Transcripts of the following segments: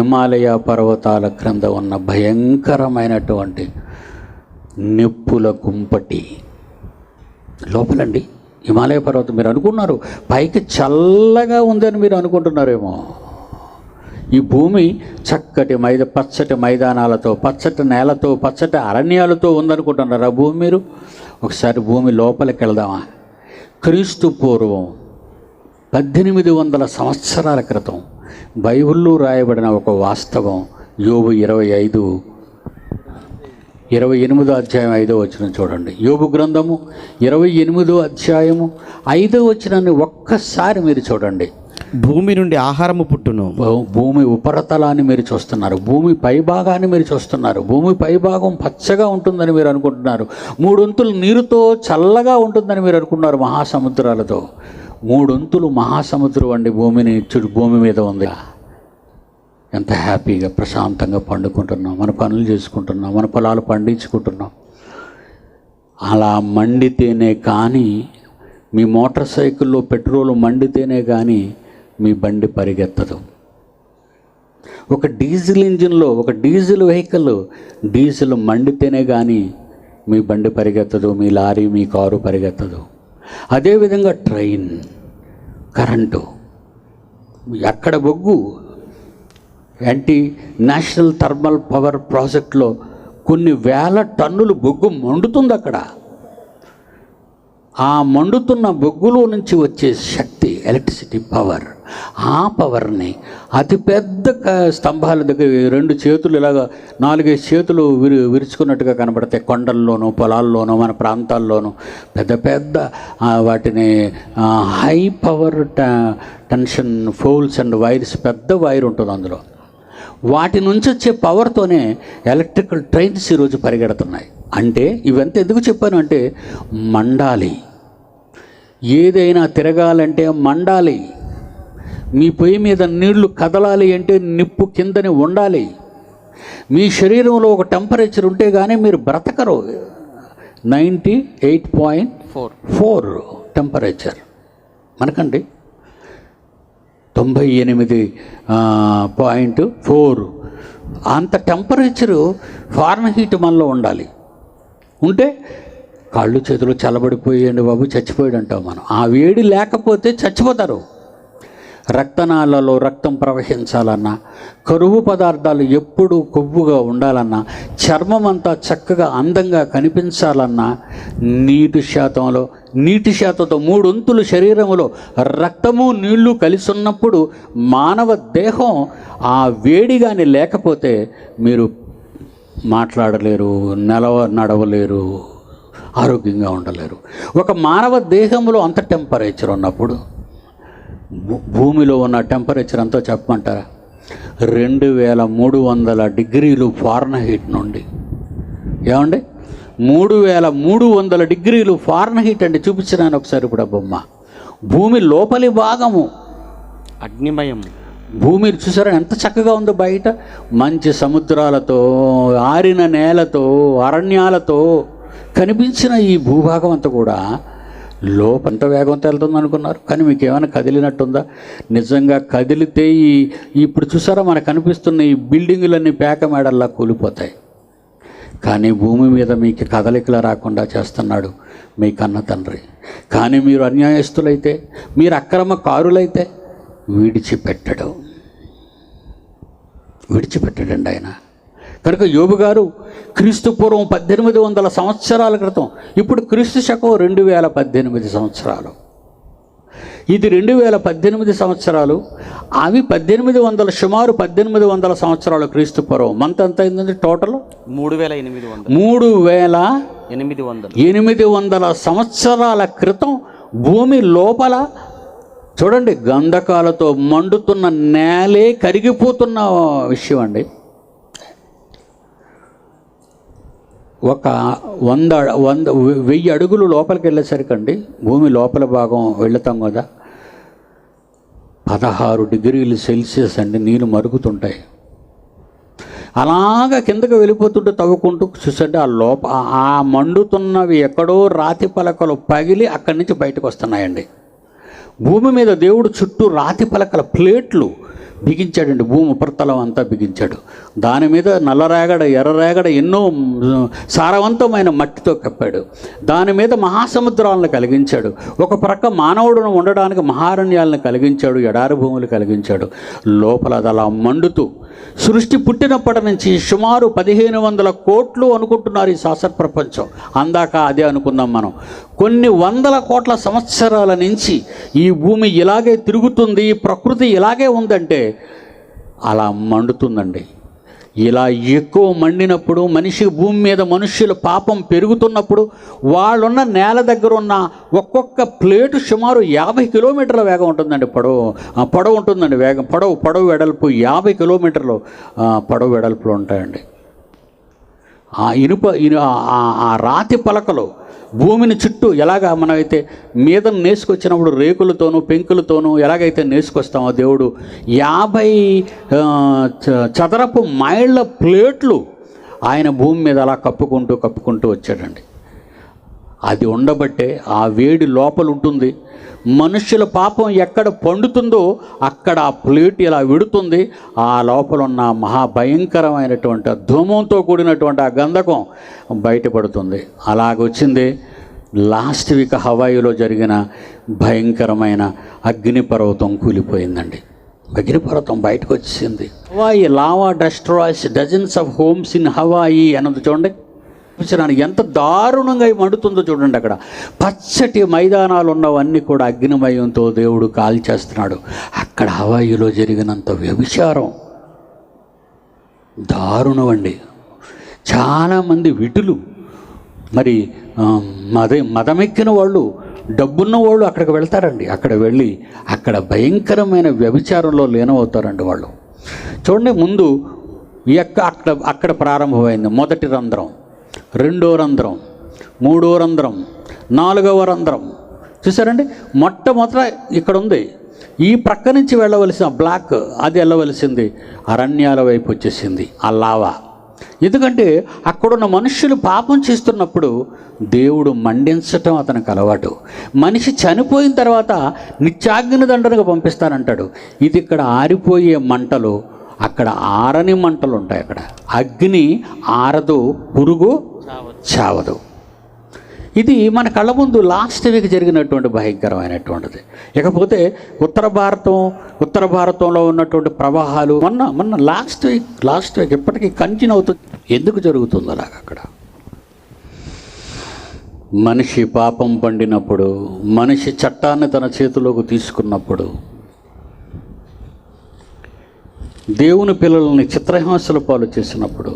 హిమాలయ పర్వతాల క్రింద ఉన్న భయంకరమైనటువంటి నిప్పుల కుంపటి లోపలండి. హిమాలయ పర్వతం మీరు అనుకున్నారు. పైకి చల్లగా ఉందని మీరు అనుకుంటున్నారేమో. ఈ భూమి చక్కటి మైద పచ్చటి మైదానాలతో పచ్చటి నేలతో పచ్చటి అరణ్యాలతో ఉందనుకుంటున్నారు ఆ భూమి మీరు? ఒకసారి భూమి లోపలికి వెళదామా? క్రీస్తు పూర్వం పద్దెనిమిది వందల సంవత్సరాల క్రితం బైబిల్లో రాయబడిన ఒక వాస్తవం యోబు ఇరవై ఐదు ఇరవై ఎనిమిదో అధ్యాయం ఐదో వచ్చిన చూడండి. యోబు గ్రంథము ఇరవై ఎనిమిదో అధ్యాయము ఐదో వచ్చినాన్ని ఒక్కసారి మీరు చూడండి. భూమి నుండి ఆహారము పుట్టును. భూమి ఉపరితలాన్ని మీరు చూస్తున్నారు. భూమి పైభాగాన్ని మీరు చూస్తున్నారు. భూమి పైభాగం పచ్చగా ఉంటుందని మీరు అనుకుంటున్నారు. మూడొంతులు నీరుతో చల్లగా ఉంటుందని మీరు అనుకున్నారు మహాసముద్రాలతో. మూడొంతులు మహాసముద్రం వంటి భూమిని చుట్టూ భూమి మీద ఉంది. ఎంత హ్యాపీగా ప్రశాంతంగా పండుకుంటున్నాం. మన పనులు చేసుకుంటున్నాం. మన పొలాలు పండించుకుంటున్నాం. అలా మండితేనే కానీ మీ మోటార్ సైకిల్లో పెట్రోల్ మండితేనే కానీ మీ బండి పరిగెత్తదు. ఒక డీజిల్ ఇంజిన్లో ఒక డీజిల్ వెహికల్ డీజిల్ మండితేనే కానీ మీ బండి పరిగెత్తదు మీ లారీ మీ కారు పరిగెత్తదు. అదేవిధంగా ట్రైన్ కరెంటు ఎక్కడ బొగ్గు? యాంటీ నేషనల్ థర్మల్ పవర్ ప్రాజెక్ట్లో కొన్ని వేల టన్నులు బొగ్గు మండుతుంది అక్కడ. ఆ మండుతున్న బొగ్గులో నుంచి వచ్చే శక్తి ఎలక్ట్రిసిటీ పవర్. ఆ పవర్ని అతిపెద్ద స్తంభాల దగ్గర రెండు చేతులు ఇలాగా నాలుగైదు చేతులు విరి విరుచుకున్నట్టుగా కనబడతాయి. కొండల్లోనూ పొలాల్లోనూ మన ప్రాంతాల్లోనూ. పెద్ద పెద్ద వాటిని high power tension poles and wires పెద్ద వైర్ ఉంటుంది అందులో. వాటి నుంచి వచ్చే పవర్తోనే ఎలక్ట్రికల్ ట్రైన్స్ ఈరోజు పరిగెడుతున్నాయి. అంటే ఇవంతా ఎందుకు చెప్పాను అంటే మండాలి. ఏదైనా తిరగాలంటే మండాలి. మీ పొయ్యి మీద నీళ్ళు కదలాలి అంటే నిప్పు కిందని ఉండాలి. మీ శరీరంలో ఒక టెంపరేచర్ ఉంటే కానీ మీరు బ్రతకరు. Ninety eight point four four temperature. మనకండి. తొంభై ఎనిమిది పాయింట్ ఫోర్. అంత టెంపరేచరు ఫారెన్ హీట్ మనలో ఉండాలి. ఉంటే కాళ్ళు చేతులు చల్లబడిపోయాయండి బాబు చచ్చిపోయాడు అంటాం మనం. ఆ వేడి లేకపోతే చచ్చిపోతారు. రక్తనాళాల్లో రక్తం ప్రవహించాలన్నా కరువు పదార్థాలు ఎప్పుడూ కొవ్వుగా ఉండాలన్నా చర్మం అంతా చక్కగా అందంగా కనిపించాలన్నా నీటి శాతంలో నీటి శాతంతో మూడొంతులు శరీరంలో రక్తము నీళ్ళు కలిసి ఉన్నప్పుడు మానవ దేహం ఆ వేడి కానీ లేకపోతే మీరు మాట్లాడలేరు నెలవ నడవలేరు ఆరోగ్యంగా ఉండలేరు. ఒక మానవ దేహంలో అంత టెంపరేచర్ ఉన్నప్పుడు భూమిలో ఉన్న టెంపరేచర్ ఎంతో చెప్పమంటారా? రెండు వేల మూడు వందల డిగ్రీలు ఫారెన్హీట్ నుండి. ఏమండి? మూడు వేల మూడు వందల డిగ్రీలు ఫారెన్హీట్ అండి చూపించినాను ఒకసారి ఇప్పుడు బొమ్మ. భూమి లోపలి భాగము. అగ్నిమయం భూమి చూసారా ఎంత చక్కగా ఉందో బయట? మంచి సముద్రాలతో ఆరిన నేలతో అరణ్యాలతో కనిపించిన ఈ భూభాగం అంతా కూడా లోపంత వేగంతో వెళ్తుంది అనుకున్నారు. కానీ మీకు ఏమైనా కదిలినట్టుందా? నిజంగా కదిలితే ఈ ఇప్పుడు చూసారా మనకు కనిపిస్తున్న ఈ బిల్డింగులన్నీ పేక మేడల్లా కూలిపోతాయి. కానీ భూమి మీద మీకు కదలికలు రాకుండా చేస్తున్నాడు మీ కన్న తండ్రి. కానీ మీరు అన్యాయస్తులైతే మీరు అక్రమ కారులైతే విడిచిపెట్టడు. విడిచిపెట్టడండి ఆయన. కనుక యోబు గారు క్రీస్తు పూర్వం పద్దెనిమిది వందల సంవత్సరాల క్రితం ఇప్పుడు క్రీస్తు శకం రెండు వేల పద్దెనిమిది సంవత్సరాలు. ఇది రెండు వేల పద్దెనిమిది సంవత్సరాలు అవి పద్దెనిమిది వందల సుమారు పద్దెనిమిది వందల సంవత్సరాలు క్రీస్తు పూర్వం. మంత్ ఎంత అయిందండి టోటల్? మూడు వేల ఎనిమిది వందలు. మూడు వేల ఎనిమిది వందలు. ఎనిమిది వందల సంవత్సరాల క్రితం భూమి లోపల చూడండి గంధకాలతో మండుతున్న నేలే కరిగిపోతున్న విషయం అండి. ఒక వంద వంద వెయ్యి అడుగులు లోపలికి వెళ్ళేసరికండి భూమి లోపల భాగం వెళుతాం కదా. పదహారు డిగ్రీలు సెల్సియస్ అండి నీళ్ళు మరుగుతుంటాయి. అలాగ కిందకి వెళ్ళిపోతుంటే తవ్వుకుంటూ చూసండి ఆ లోప ఆ- ఆ మండుతున్నవి ఎక్కడో రాతి పలకలు పగిలి అక్కడి నుంచి బయటకు వస్తున్నాయండి. భూమి మీద దేవుడు చుట్టూ రాతి పలకల ప్లేట్లు బిగించాడండి భూమి ఉపరితలం అంతా బిగించాడు. దాని మీద నల్లరేగడ ఎర్రరేగడ ఎన్నో సారవంతమైన మట్టితో కప్పాడు. దాని మీద మహాసముద్రాలను కలిగించాడు. ఒక ప్రక్క మానవుడును ఉండడానికి మహారణ్యాలను కలిగించాడు ఎడారి భూములు కలిగించాడు. లోపల అది అలా మండుతూ సృష్టి పుట్టినప్పటి నుంచి సుమారు పదిహేను వందల కోట్లు అనుకుంటున్నారు ఈ శాస్త్ర ప్రపంచం. అందాక అదే అనుకుందాం మనం. కొన్ని వందల కోట్ల సంవత్సరాల నుంచి ఈ భూమి ఇలాగే తిరుగుతుంది ఈ ప్రకృతి ఇలాగే ఉందంటే అలా మండుతుందండి. ఇలా ఎక్కువ మండినప్పుడు మనిషి భూమి మీద మనుష్యుల పాపం పెరుగుతున్నప్పుడు వాళ్ళున్న నేల దగ్గర ఉన్న ఒక్కొక్క ప్లేటు సుమారు యాభై కిలోమీటర్ల వేగం ఉంటుందండి. పొడవు పొడవు ఉంటుందండి వేగం. పొడవు పొడవు వెడల్పు యాభై కిలోమీటర్లు పొడవు వెడల్పులు ఉంటాయండి. ఆ ఇనుప ఇను- ఆ- ఆ రాతి పలకలు భూమిని చుట్టూ ఎలాగా మనమైతే మీద నేసుకొచ్చినప్పుడు రేకులతోనూ పెంకులతోనూ ఎలాగైతే నేసుకొస్తామో దేవుడు యాభై చ- చదరపు మైళ్ళ ప్లేట్లు ఆయన భూమి మీద అలా కప్పుకుంటూ కప్పుకుంటూ వచ్చాడండి. అది ఉండబట్టే ఆ వేడి లోపల ఉంటుంది. మనుషుల పాపం ఎక్కడ పండుతుందో అక్కడ ఆ ప్లేట్ ఇలా విడుతుంది. ఆ లోపల ఉన్న మహాభయంకరమైనటువంటి ధూమంతో కూడినటువంటి ఆ గంధకం బయటపడుతుంది. అలాగొచ్చింది. లాస్ట్ వీక్ హవాయిలో జరిగిన భయంకరమైన అగ్నిపర్వతం కూలిపోయిందండి. అగ్నిపర్వతం బయటకు వచ్చింది Hawaii lava destroys dozens of homes in Hawaii అన్నది చూడండి. చూపించడానికి ఎంత దారుణంగా అయి మండుతుందో చూడండి అక్కడ. పచ్చటి మైదానాలు ఉన్నవన్నీ కూడా అగ్నిమయంతో దేవుడు కాల్చేస్తున్నాడు. అక్కడ హవాయిలో జరిగినంత వ్యభిచారం. దారుణం అండి చాలామంది విటులు. మరి మద మదమెక్కిన వాళ్ళు డబ్బున్న వాళ్ళు అక్కడికి వెళ్తారండి. అక్కడ వెళ్ళి అక్కడ భయంకరమైన వ్యభిచారంలో లీనమవుతారండి వాళ్ళు. చూడండి ముందు ఎక్క అక్కడ అక్కడ ప్రారంభమైంది మొదటి రంధ్రం. రెండో రంధ్రం మూడో రంధ్రం నాలుగవ రంధ్రం. చూసారండి మొట్టమొదట ఇక్కడ ఉంది. ఈ ప్రక్క నుంచి వెళ్ళవలసిన బ్లాక్ అది వెళ్ళవలసింది. అరణ్యాల వైపు వచ్చేసింది ఆ లావా. ఎందుకంటే అక్కడున్న మనుషులు పాపం చేస్తున్నప్పుడు దేవుడు మండించటం అతనికి అలవాటు. మనిషి చనిపోయిన తర్వాత నిత్యాగ్ని దండనగా పంపిస్తానంటాడు. ఇది ఇక్కడ ఆరిపోయే మంటలు అక్కడ ఆరని మంటలు ఉంటాయి అక్కడ. అగ్ని ఆరదు పురుగు చావదు. ఇది మన కళ్ళ ముందు లాస్ట్ వీక్ జరిగినటువంటి భయంకరమైనటువంటిది. ఇకపోతే ఉత్తర భారతం ఉత్తర భారతంలో ఉన్నటువంటి ప్రవాహాలు మొన్న మొన్న లాస్ట్ వీక్ లాస్ట్ వీక్ ఇప్పటికీ కంటిన్యూ అవుతుంది ఎందుకు జరుగుతుంది అలాగ అక్కడ. మనిషి పాపం పండినప్పుడు మనిషి చట్టాన్ని తన చేతిలోకి తీసుకున్నప్పుడు దేవుని పిల్లల్ని చిత్రహింసల పాలు చేసినప్పుడు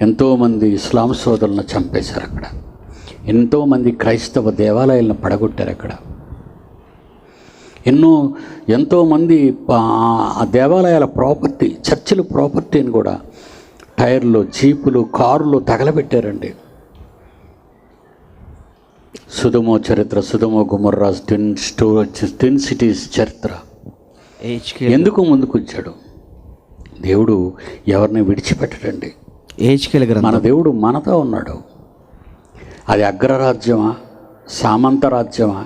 ఎంతోమంది ఇస్లాం సోదరులను చంపేశారు అక్కడ. ఎంతోమంది క్రైస్తవ దేవాలయాలను పడగొట్టారు అక్కడ. ఎన్నో ఎంతోమంది ఆ దేవాలయాల ప్రాపర్టీ చర్చిల ప్రాపర్టీని కూడా టైర్లు జీపులు కార్లు తగలబెట్టారండి. సుధమో చరిత్ర సుధమో గుమర్రాజ్ ట్విన్ స్టో ట్విన్ సిటీస్ చరిత్ర. ఎందుకు ముందుకు వచ్చాడు దేవుడు ఎవరిని విడిచిపెట్టడండి. హెచ్కేల గ్రంథం మన దేవుడు మనతో ఉన్నాడు. అది అగ్రరాజ్యమా? సామంత రాజ్యమా?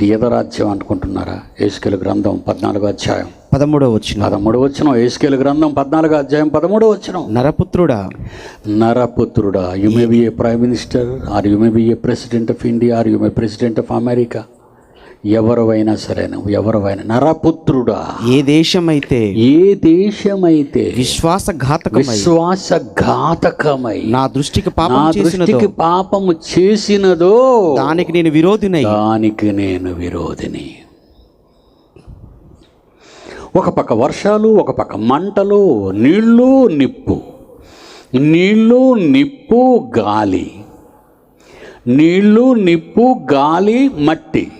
పేద రాజ్యం అనుకుంటున్నారా? ఏసుకెలు గ్రంథం పద్నాలుగో అధ్యాయం. పదమూడవ వచ్చిన పదమూడు వచ్చిన ఏసుకెలు గ్రంథం పద్నాలుగో అధ్యాయం పదమూడు వచ్చిన నరపుత్రుడా? నరపుత్రుడా you may be a prime minister or you may be a president of India or you may president of America ఎవరివైనా సరే నువ్వు ఎవరివైనా నరపుత్రుడా. ఏ దేశమైతే ఏ దేశమైతే విశ్వాసఘాతకమై విశ్వాసఘాతకమై నా దృష్టికి పాపం నా దృష్టికి పాపము చేసినదో దానికి నేను విరోధినై. దానికి నేను విరోధిని. ఒక పక్క వర్షాలు ఒక పక్క మంటలు నీళ్ళు నిప్పు. నీళ్ళు నిప్పు గాలి. నీళ్ళు నిప్పు గాలి మట్టి.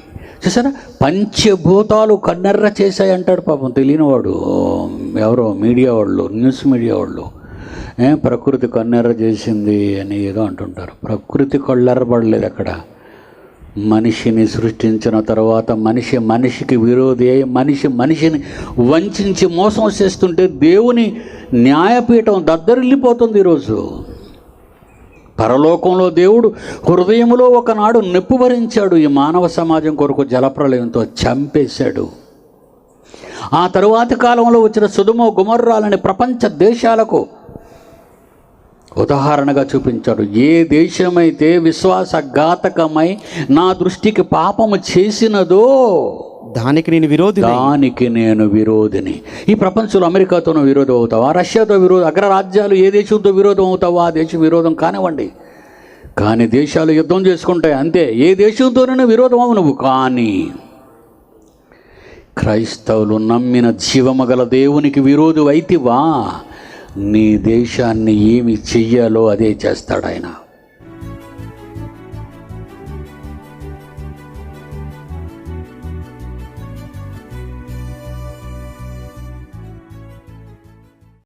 చూసారా? పంచభూతాలు కన్నెర్ర చేశాయి అంటాడు పాపం తెలియనివాడు. ఎవరో మీడియా వాళ్ళు న్యూస్ మీడియా వాళ్ళు. ఏ ప్రకృతి కన్నెర్ర చేసింది అని ఏదో అంటుంటారు. ప్రకృతి కళ్ళెర్రబడలేదు అక్కడ. మనిషిని సృష్టించిన తర్వాత మనిషి మనిషికి విరోధి అయి మనిషి మనిషిని వంచి మోసం చేస్తుంటే దేవుని న్యాయపీఠం దద్దరిల్లిపోతుంది ఈరోజు. పరలోకంలో దేవుడు హృదయములో ఒకనాడు నొప్పు భరించాడు ఈ మానవ సమాజం కొరకు జలప్రలయంతో చంపేశాడు. ఆ తరువాతి కాలంలో వచ్చిన సుధుమ గుమర్రాలని ప్రపంచ దేశాలకు ఉదాహరణగా చూపించాడు. ఏ దేశమైతే విశ్వాసఘాతకమై నా దృష్టికి పాపము చేసినదో దానికి నేను విరోధి దానికి నేను విరోధిని. ఈ ప్రపంచంలో అమెరికాతోనూ విరోధం అవుతావా? రష్యాతో విరోధం అగ్రరాజ్యాలు ఏ దేశంతో విరోధం అవుతావా? ఆ దేశం విరోధం కానివ్వండి. కానీ దేశాలు యుద్ధం చేసుకుంటాయి అంతే. ఏ దేశంతోనైనా విరోధం అవు నువ్వు. కానీ క్రైస్తవులు నమ్మిన జీవమగల దేవునికి విరోధం అయితివా? నీ దేశాన్ని ఏమి చెయ్యాలో అదే చేస్తాడు ఆయన.